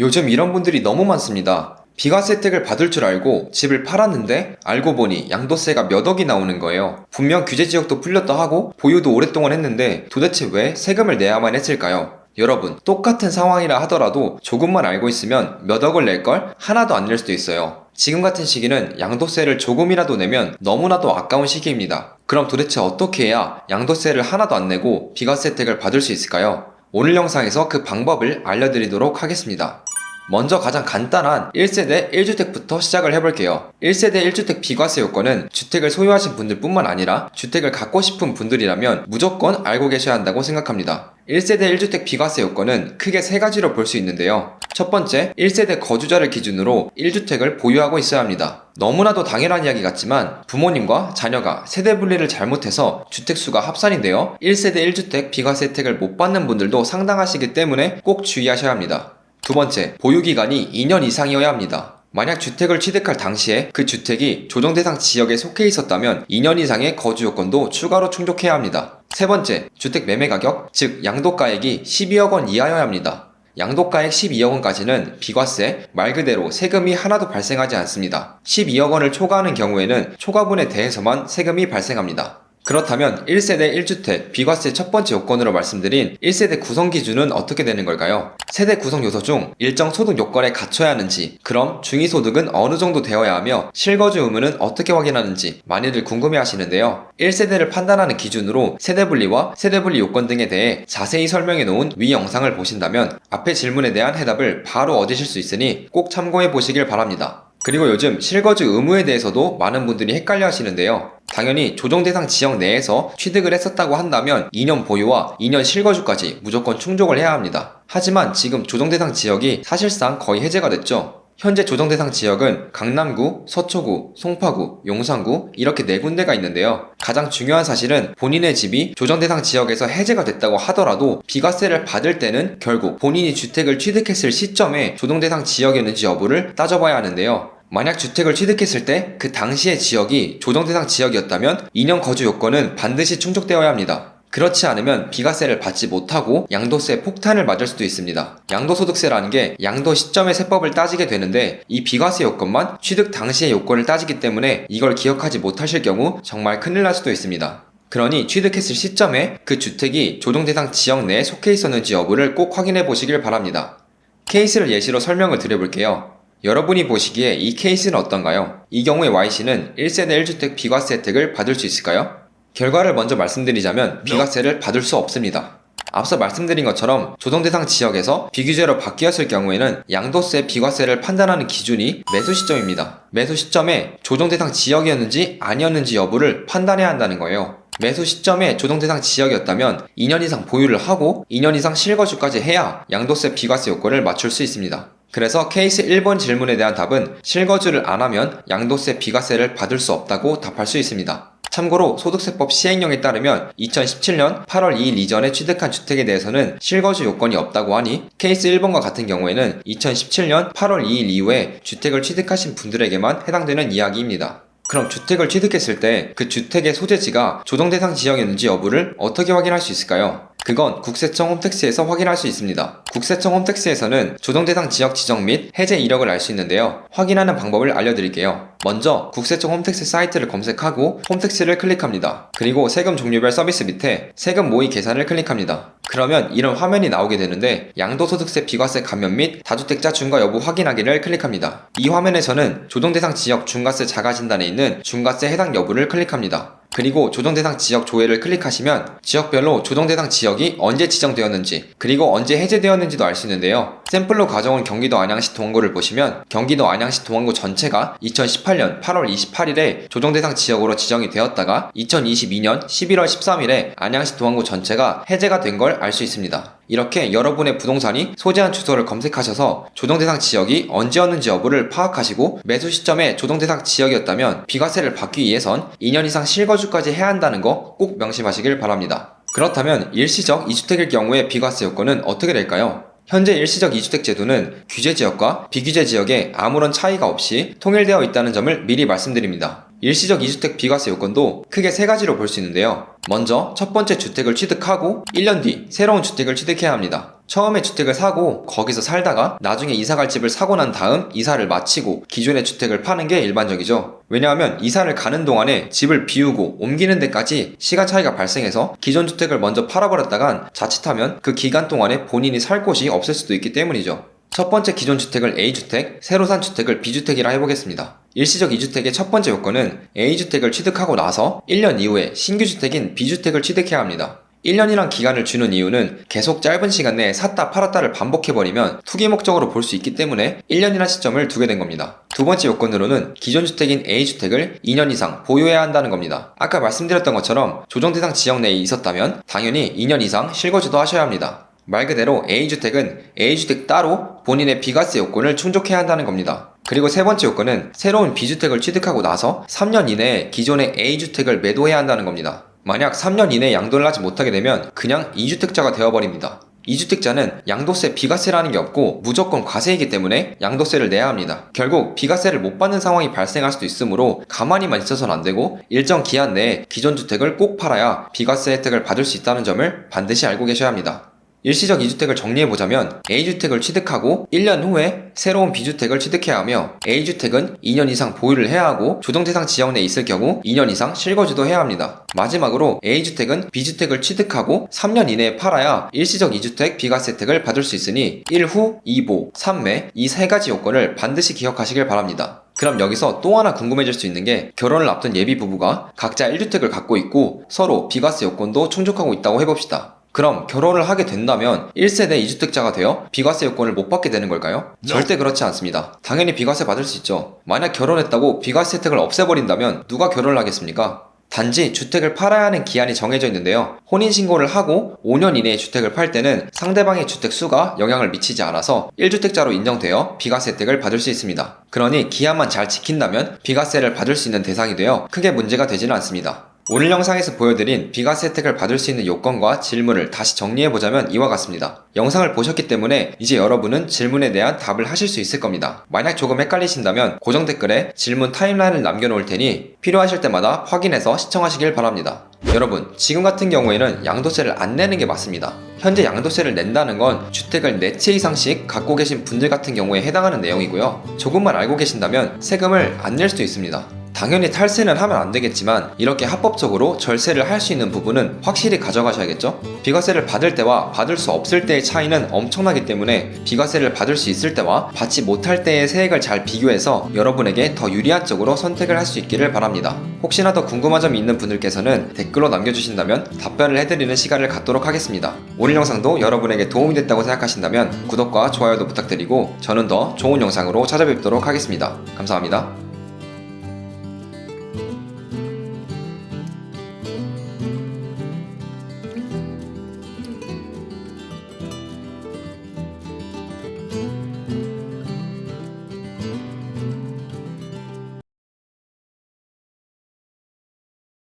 요즘 이런 분들이 너무 많습니다. 비과세 혜택을 받을 줄 알고 집을 팔았는데 알고 보니 양도세가 몇 억이 나오는 거예요. 분명 규제 지역도 풀렸다 하고 보유도 오랫동안 했는데 도대체 왜 세금을 내야만 했을까요? 여러분, 똑같은 상황이라 하더라도 조금만 알고 있으면 몇 억을 낼 걸 하나도 안 낼 수도 있어요. 지금 같은 시기는 양도세를 조금이라도 내면 너무나도 아까운 시기입니다. 그럼 도대체 어떻게 해야 양도세를 하나도 안 내고 비과세 혜택을 받을 수 있을까요? 오늘 영상에서 그 방법을 알려드리도록 하겠습니다. 먼저 가장 간단한 1세대 1주택부터 시작을 해볼게요. 1세대 1주택 비과세 요건은 주택을 소유하신 분들 뿐만 아니라 주택을 갖고 싶은 분들이라면 무조건 알고 계셔야 한다고 생각합니다. 1세대 1주택 비과세 요건은 크게 세 가지로 볼 수 있는데요. 첫 번째, 1세대 거주자를 기준으로 1주택을 보유하고 있어야 합니다. 너무나도 당연한 이야기 같지만 부모님과 자녀가 세대 분리를 잘못해서 주택수가 되어 1세대 1주택 비과세 혜택을 못 받는 분들도 상당하시기 때문에 꼭 주의하셔야 합니다. 두 번째, 보유기간이 2년 이상이어야 합니다. 만약 주택을 취득할 당시에 그 주택이 조정 대상 지역에 속해 있었다면 2년 이상의 거주 요건도 추가로 충족해야 합니다. 세 번째, 주택 매매 가격, 즉 양도가액이 12억 원 이하여야 합니다. 양도가액 12억 원까지는 비과세, 말 그대로 세금이 하나도 발생하지 않습니다. 12억 원을 초과하는 경우에는 초과분에 대해서만 세금이 발생합니다. 그렇다면 1세대 1주택 비과세 첫 번째 요건으로 말씀드린 1세대 구성 기준은 어떻게 되는 걸까요? 세대 구성 요소 중 일정 소득 요건에 갖춰야 하는지, 그럼 중위소득은 어느 정도 되어야 하며 실거주 의무는 어떻게 확인하는지 많이들 궁금해 하시는데요. 1세대를 판단하는 기준으로 세대 분리와 세대 분리 요건 등에 대해 자세히 설명해 놓은 위 영상을 보신다면 앞의 질문에 대한 해답을 바로 얻으실 수 있으니 꼭 참고해 보시길 바랍니다. 그리고 요즘 실거주 의무에 대해서도 많은 분들이 헷갈려 하시는데요. 당연히 조정 대상 지역 내에서 취득을 했었다고 한다면 2년 보유와 2년 실거주까지 무조건 충족을 해야 합니다. 하지만 지금 조정 대상 지역이 사실상 거의 해제가 됐죠. 현재 조정 대상 지역은 강남구, 서초구, 송파구, 용산구 이렇게 네 군데가 있는데요. 가장 중요한 사실은 본인의 집이 조정 대상 지역에서 해제가 됐다고 하더라도 비과세를 받을 때는 결국 본인이 주택을 취득했을 시점에 조정 대상 지역이었는지 여부를 따져봐야 하는데요. 만약 주택을 취득했을 때 그 당시의 지역이 조정 대상 지역이었다면 2년 거주 요건은 반드시 충족되어야 합니다. 그렇지 않으면 비과세를 받지 못하고 양도세 폭탄을 맞을 수도 있습니다. 양도소득세라는 게 양도 시점의 세법을 따지게 되는데 이 비과세 요건만 취득 당시의 요건을 따지기 때문에 이걸 기억하지 못하실 경우 정말 큰일 날 수도 있습니다. 그러니 취득했을 시점에 그 주택이 조정 대상 지역 내에 속해 있었는지 여부를 꼭 확인해 보시길 바랍니다. 케이스를 예시로 설명을 드려볼게요. 여러분이 보시기에 이 케이스는 어떤가요? 이 경우에 Y씨는 1세대 1주택 비과세 혜택을 받을 수 있을까요? 결과를 먼저 말씀드리자면 비과세를 받을 수 없습니다. 앞서 말씀드린 것처럼 조정 대상 지역에서 비규제로 바뀌었을 경우에는 양도세 비과세를 판단하는 기준이 매수 시점입니다. 매수 시점에 조정 대상 지역이었는지 아니었는지 여부를 판단해야 한다는 거예요. 매수 시점에 조정 대상 지역이었다면 2년 이상 보유를 하고 2년 이상 실거주까지 해야 양도세 비과세 요건을 맞출 수 있습니다. 그래서 케이스 1번 질문에 대한 답은 실거주를 안 하면 양도세 비과세를 받을 수 없다고 답할 수 있습니다. 참고로 소득세법 시행령에 따르면 2017년 8월 2일 이전에 취득한 주택에 대해서는 실거주 요건이 없다고 하니 케이스 1번과 같은 경우에는 2017년 8월 2일 이후에 주택을 취득하신 분들에게만 해당되는 이야기입니다. 그럼 주택을 취득했을 때 그 주택의 소재지가 조정 대상 지역이었는지 여부를 어떻게 확인할 수 있을까요? 그건 국세청 홈택스에서 확인할 수 있습니다. 국세청 홈택스에서는 조정 대상 지역 지정 및 해제 이력을 알 수 있는데요. 확인하는 방법을 알려드릴게요. 먼저 국세청 홈택스 사이트를 검색하고 홈택스를 클릭합니다. 그리고 세금 종류별 서비스 밑에 세금 모의 계산을 클릭합니다. 그러면 이런 화면이 나오게 되는데 양도소득세 비과세 감면 및 다주택자 중과 여부 확인하기를 클릭합니다. 이 화면에서는 조정 대상 지역 중과세 자가 진단에 있는 중과세 해당 여부를 클릭합니다. 그리고 조정 대상 지역 조회를 클릭하시면 지역별로 조정 대상 지역이 언제 지정되었는지 그리고 언제 해제되었는지도 알 수 있는데요. 샘플로 가져온 경기도 안양시 동원구를 보시면 경기도 안양시 동원구 전체가 2018년 8월 28일에 조정대상 지역으로 지정이 되었다가 2022년 11월 13일에 안양시 동원구 전체가 해제가 된 걸 알 수 있습니다. 이렇게 여러분의 부동산이 소재한 주소를 검색하셔서 조정대상 지역이 언제였는지 여부를 파악하시고 매수 시점에 조정대상 지역이었다면 비과세를 받기 위해선 2년 이상 실거주까지 해야 한다는 거 꼭 명심하시길 바랍니다. 그렇다면 일시적 2주택일 경우에 비과세 요건은 어떻게 될까요? 현재 일시적 2주택 제도는 규제 지역과 비규제 지역에 아무런 차이가 없이 통일되어 있다는 점을 미리 말씀드립니다. 일시적 2주택 비과세 요건도 크게 세 가지로 볼 수 있는데요. 먼저 첫 번째 주택을 취득하고 1년 뒤 새로운 주택을 취득해야 합니다. 처음에 주택을 사고 거기서 살다가 나중에 이사 갈 집을 사고 난 다음 이사를 마치고 기존의 주택을 파는 게 일반적이죠. 왜냐하면 이사를 가는 동안에 집을 비우고 옮기는 데까지 시간 차이가 발생해서 기존 주택을 먼저 팔아버렸다간 자칫하면 그 기간 동안에 본인이 살 곳이 없을 수도 있기 때문이죠. 첫 번째 기존 주택을 A주택, 새로 산 주택을 B주택이라 해보겠습니다. 일시적 2주택의 첫 번째 요건은 A주택을 취득하고 나서 1년 이후에 신규 주택인 B주택을 취득해야 합니다. 1년이란 기간을 주는 이유는 계속 짧은 시간 내에 샀다 팔았다를 반복해버리면 투기 목적으로 볼 수 있기 때문에 1년이란 시점을 두게 된 겁니다. 두 번째 요건으로는 기존 주택인 A주택을 2년 이상 보유해야 한다는 겁니다. 아까 말씀드렸던 것처럼 조정 대상 지역 내에 있었다면 당연히 2년 이상 실거주도 하셔야 합니다. 말 그대로 A주택은 A주택 따로 본인의 비과세 요건을 충족해야 한다는 겁니다. 그리고 세 번째 요건은 새로운 B주택을 취득하고 나서 3년 이내에 기존의 A주택을 매도해야 한다는 겁니다. 만약 3년 이내에 양도를 하지 못하게 되면 그냥 2주택자가 되어버립니다. 2주택자는 양도세 비과세라는 게 없고 무조건 과세이기 때문에 양도세를 내야 합니다. 결국 비과세를 못 받는 상황이 발생할 수도 있으므로 가만히만 있어서는 안 되고 일정 기한 내에 기존 주택을 꼭 팔아야 비과세 혜택을 받을 수 있다는 점을 반드시 알고 계셔야 합니다. 일시적 2주택을 정리해보자면 A주택을 취득하고 1년 후에 새로운 B주택을 취득해야 하며 A주택은 2년 이상 보유를 해야 하고 조정대상 지역 내에 있을 경우 2년 이상 실거주도 해야 합니다. 마지막으로 A주택은 B주택을 취득하고 3년 이내에 팔아야 일시적 2주택 비과세 혜택을 받을 수 있으니 1후, 2보, 3매 이 세 가지 요건을 반드시 기억하시길 바랍니다. 그럼 여기서 또 하나 궁금해질 수 있는 게 결혼을 앞둔 예비 부부가 각자 1주택을 갖고 있고 서로 비과세 요건도 충족하고 있다고 해봅시다. 그럼 결혼을 하게 된다면 1세대 2주택자가 되어 비과세 요건을 못 받게 되는 걸까요? 절대 그렇지 않습니다. 당연히 비과세 받을 수 있죠. 만약 결혼했다고 비과세 혜택을 없애버린다면 누가 결혼을 하겠습니까? 단지 주택을 팔아야 하는 기한이 정해져 있는데요. 혼인신고를 하고 5년 이내에 주택을 팔 때는 상대방의 주택 수가 영향을 미치지 않아서 1주택자로 인정되어 비과세 혜택을 받을 수 있습니다. 그러니 기한만 잘 지킨다면 비과세를 받을 수 있는 대상이 되어 크게 문제가 되지는 않습니다. 오늘 영상에서 보여드린 비과세 혜택을 받을 수 있는 요건과 질문을 다시 정리해보자면 이와 같습니다. 영상을 보셨기 때문에 이제 여러분은 질문에 대한 답을 하실 수 있을 겁니다. 만약 조금 헷갈리신다면 고정 댓글에 질문 타임라인을 남겨놓을 테니 필요하실 때마다 확인해서 시청하시길 바랍니다. 여러분, 지금 같은 경우에는 양도세를 안 내는 게 맞습니다. 현재 양도세를 낸다는 건 주택을 4채 이상씩 갖고 계신 분들 같은 경우에 해당하는 내용이고요. 조금만 알고 계신다면 세금을 안 낼 수도 있습니다. 당연히 탈세는 하면 안 되겠지만 이렇게 합법적으로 절세를 할 수 있는 부분은 확실히 가져가셔야겠죠? 비과세를 받을 때와 받을 수 없을 때의 차이는 엄청나기 때문에 비과세를 받을 수 있을 때와 받지 못할 때의 세액을 잘 비교해서 여러분에게 더 유리한 쪽으로 선택을 할 수 있기를 바랍니다. 혹시나 더 궁금한 점이 있는 분들께서는 댓글로 남겨주신다면 답변을 해드리는 시간을 갖도록 하겠습니다. 오늘 영상도 여러분에게 도움이 됐다고 생각하신다면 구독과 좋아요도 부탁드리고 저는 더 좋은 영상으로 찾아뵙도록 하겠습니다. 감사합니다.